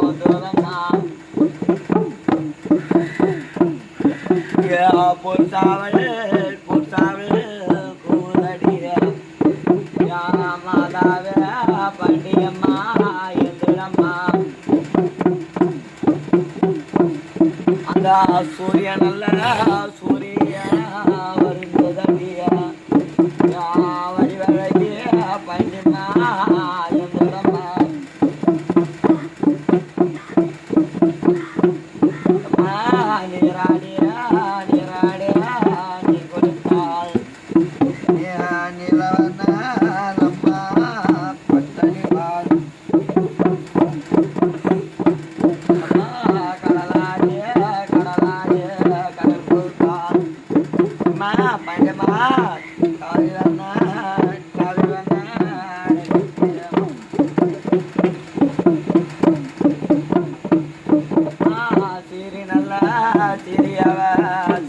வந்துதம்மா பொருசாவல் கூதடிய மாதாவே பண்டியம்மா எந்திரம்மா. அந்த சூரியன் அல்ல சூரிய அம்மா பஞ்சமா காலிலண்ண காலிலண்ண சீரி நல்ல சிறியவ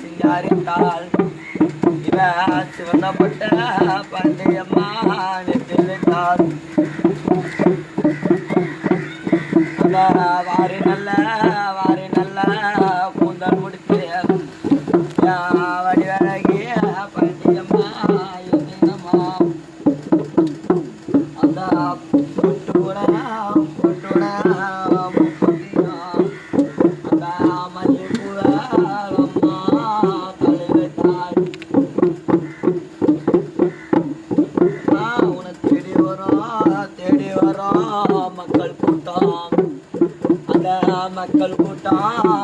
சிங்காரித்தாள் இவ சிவந்தப்பட்ட பண்டையம்மா நெற்றித்தாள் வாரி நல்ல வாரி நல்ல கூட்டம். அந்த மக்கள் கூட்டம்.